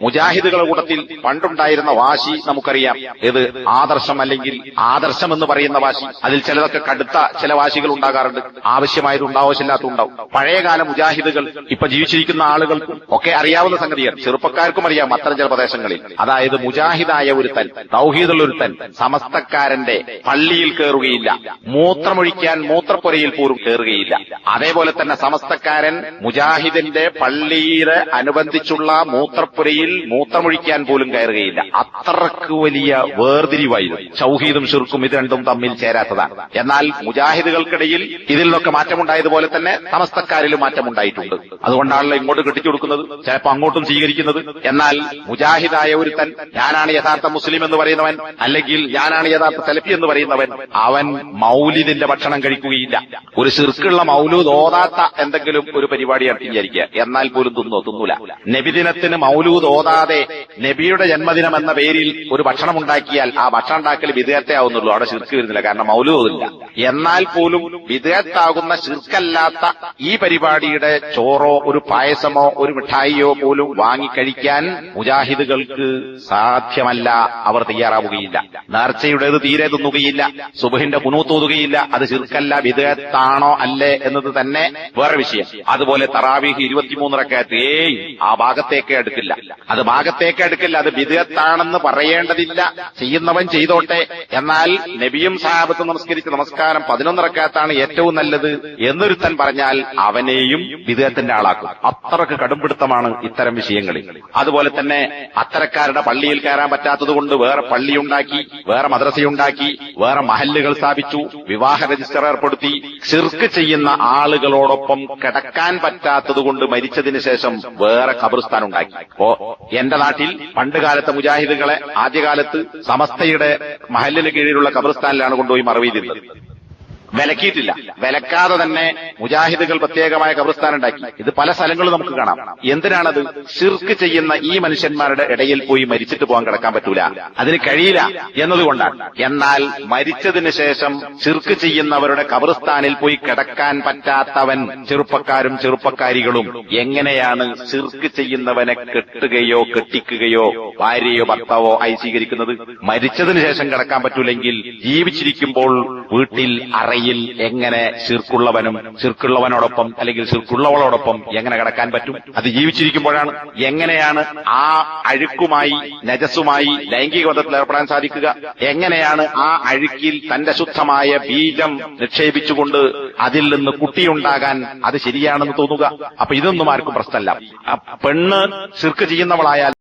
മുജാഹിദുകളുടെ കൂട്ടത്തിൽ പണ്ടുണ്ടായിരുന്ന വാശി നമുക്കറിയാം. ഏത് ആദർശം അല്ലെങ്കിൽ ആദർശം എന്ന് പറയുന്ന വാശി. അതിൽ ചിലതൊക്കെ കടുത്ത ചില വാശികൾ ഉണ്ടാകാറുണ്ട്. ആവശ്യമായത് ഉണ്ടാവും. പഴയകാല മുജാഹിദുകൾ ഇപ്പൊ ജീവിച്ചിരിക്കുന്ന ആളുകൾക്കും ഒക്കെ അറിയാവുന്ന സംഗതിയാണ്. ചെറുപ്പക്കാർക്കും അറിയാം അത്തരം ചില പ്രദേശങ്ങളിൽ. അതായത് മുജാഹിദായ ഒരു ഒരുത്തൻ തൗഹീദുള്ള ഒരു ഒരുത്തൻ സമസ്തക്കാരന്റെ പള്ളിയിൽ കയറുകയില്ല മൂത്രമൊഴിക്കാൻ മൂത്രപ്പുരയിൽ പോലും കയറുകയില്ല അതേപോലെ തന്നെ സമസ്തക്കാരൻ മുജാഹിദിന്റെ പള്ളിയിൽ അനുബന്ധിച്ചുള്ള മൂത്രപ്പുരയിൽ മൂത്രമൊഴിക്കാൻ പോലും കയറുകയില്ല. അത്രയ്ക്ക് വലിയ വേർതിരിവായിരുന്നു. ചൗഹീദും ഷിർക്കും ഇത് രണ്ടും തമ്മിൽ ചേരാത്തതാണ്. എന്നാൽ മുജാഹിദുകൾക്കിടയിൽ ഇതിൽ നിന്നൊക്കെ മാറ്റമുണ്ടായതുപോലെ തന്നെ സമസ്തക്കാരിലും മാറ്റമുണ്ടായിട്ടുണ്ട്. അതുകൊണ്ടാണല്ലോ ഇങ്ങോട്ട് കെട്ടിച്ചു കൊടുക്കുന്നത് ചിലപ്പോൾ അങ്ങോട്ടും സ്വീകരിക്കുന്നത്. എന്നാൽ മുജാഹിദായ ഒരുത്തൻ ഞാനാണ് യഥാർത്ഥ മുസ്ലിം എന്ന് പറയുന്നവൻ അല്ലെങ്കിൽ ഞാനാണ് യഥാർത്ഥ സെലഫി എന്ന് പറയുന്നവൻ അവൻ മൗലിദിന്റെ ഭക്ഷണം കഴിക്കുകയില്ല. ഒരു ശിർക്കുള്ള മൗലൂദ് ഓതാത്ത എന്തെങ്കിലും ഒരു പരിപാടിയാണ് വിചാരിക്കുക. എന്നാൽ പോലും തിന്നോ തിന്നൂല. നബിദിനത്തിന് മൗലൂദ് ഓതാതെ നബിയുടെ ജന്മദിനം എന്ന പേരിൽ ഒരു ഭക്ഷണം ഉണ്ടാക്കിയാൽ ആ ഭക്ഷണം ഉണ്ടാക്കൽ വിധേയത്തെ ആവുന്നുള്ളൂ അവിടെ ശിർക്ക് വരുന്നില്ല. കാരണം മൗലൂതില്ല എന്നാൽ പോലും വിധേയത്താകുന്ന ശിർക്കല്ലാത്ത ഈ പരിപാടിയുടെ ചോറോ ഒരു പായസമോ ഒരു മിഠായിയോ പോലും വാങ്ങിക്കഴിക്കാൻ മുജാഹിദുകൾക്ക് സാധ്യമല്ല. അവർ തയ്യാറാവുകയില്ല. നേർച്ചയുടേത് തീരെ തിന്നുകയില്ല. സുബഹിന്റെ കുനൂത്തോതുകയില്ല അത് ശിർക്കല്ല വിധേയത്താണോ അല്ലേ എന്നത് തന്നെ വേറെ വിഷയം. അതുപോലെ തറാവീഹ് ഇരുപത്തിമൂന്ന് ഏയ് ആ ഭാഗത്തേക്ക് എടുക്കില്ല. അത് ഭാഗത്തേക്ക് എടുക്കില്ല അത് വിദഗത്താണെന്ന് പറയേണ്ടതില്ല. ചെയ്യുന്നവൻ ചെയ്തോട്ടെ. എന്നാൽ നബിയും സാഹബത്തും നമസ്കരിച്ച് നമസ്കാരം പതിനൊന്നിറക്കാത്താണ് ഏറ്റവും നല്ലത് എന്നൊരുത്തൻ പറഞ്ഞാൽ അവനെയും വിദഗത്തിന്റെ ആളാക്കും. അത്രയ്ക്ക് കടുംപിടുത്തമാണ് ഇത്തരം വിഷയങ്ങളിൽ. അതുപോലെ തന്നെ അത്തരക്കാരുടെ പള്ളിയിൽ കയറാൻ പറ്റാത്തത് കൊണ്ട് വേറെ പള്ളിയുണ്ടാക്കി വേറെ മദ്രസയുണ്ടാക്കി വേറെ മഹല്ലുകൾ സ്ഥാപിച്ചു വിവാഹ രജിസ്റ്റർ ഏർപ്പെടുത്തി ചിർക്ക് ചെയ്യുന്ന ആളുകളോടൊപ്പം കിടക്കാൻ പറ്റാത്തത് കൊണ്ട് മരിച്ചതിന് ശേഷം വേറെ അപ്പോ എന്റെ നാട്ടിൽ പണ്ടുകാലത്തെ മുജാഹിദുകളെ ആദ്യകാലത്ത് സമസ്തയുടെ മഹല്ലിന് കീഴിലുള്ള കബർസ്ഥാനിലാണ് കൊണ്ടുപോയി മറവ് ചെയ്തിരുന്നത് വിലക്കിയിട്ടില്ല. വിലക്കാതെ തന്നെ മുജാഹിദുകൾ പ്രത്യേകമായ കബർസ്ഥാൻ ഉണ്ടാക്കി. ഇത് പല സ്ഥലങ്ങളും നമുക്ക് കാണാം. എന്തിനാണത്? ഷിർക്ക് ചെയ്യുന്ന ഈ മനുഷ്യന്മാരുടെ ഇടയിൽ പോയി മരിച്ചിട്ട് പോകാൻ കിടക്കാൻ പറ്റൂല. അതിന് കഴിയില്ല എന്നതുകൊണ്ടാണ്. എന്നാൽ മരിച്ചതിന് ശേഷം ഷിർക്ക് ചെയ്യുന്നവരുടെ കബർസ്ഥാനിൽ പോയി കിടക്കാൻ പറ്റാത്തവൻ ചെറുപ്പക്കാരും ചെറുപ്പക്കാരികളും എങ്ങനെയാണ് ഷിർക്ക് ചെയ്യുന്നവനെ കെട്ടുകയോ കെട്ടിക്കുകയോ ഭാര്യയോ ഭർത്താവോ ആയി സ്വീകരിക്കുന്നത്? മരിച്ചതിന് ശേഷം കിടക്കാൻ പറ്റൂലെങ്കിൽ ജീവിച്ചിരിക്കുമ്പോൾ വീട്ടിൽ അറയിൽ എങ്ങനെ ശിർക്കുള്ളവനും ശിർക്കുള്ളവനോടൊപ്പം അല്ലെങ്കിൽ ശിർക്കുള്ളവളോടൊപ്പം എങ്ങനെ കിടക്കാൻ പറ്റും? അത് ജീവിച്ചിരിക്കുമ്പോഴാണ്. എങ്ങനെയാണ് ആ അഴുക്കുമായി നജസുമായി ലൈംഗിക ബന്ധത്തിൽ ഏർപ്പെടാൻ സാധിക്കുക? എങ്ങനെയാണ് ആ അഴുക്കിൽ തന്റെ ശുദ്ധമായ ബീജം നിക്ഷേപിച്ചുകൊണ്ട് അതിൽ നിന്ന് കുട്ടിയുണ്ടാകാൻ അത് ശരിയാണെന്ന് തോന്നുക? അപ്പൊ ഇതൊന്നും ആർക്കും പ്രശ്നമല്ല. പെണ്ണ് ശിർക്ക് ചെയ്യുന്നവളായാൽ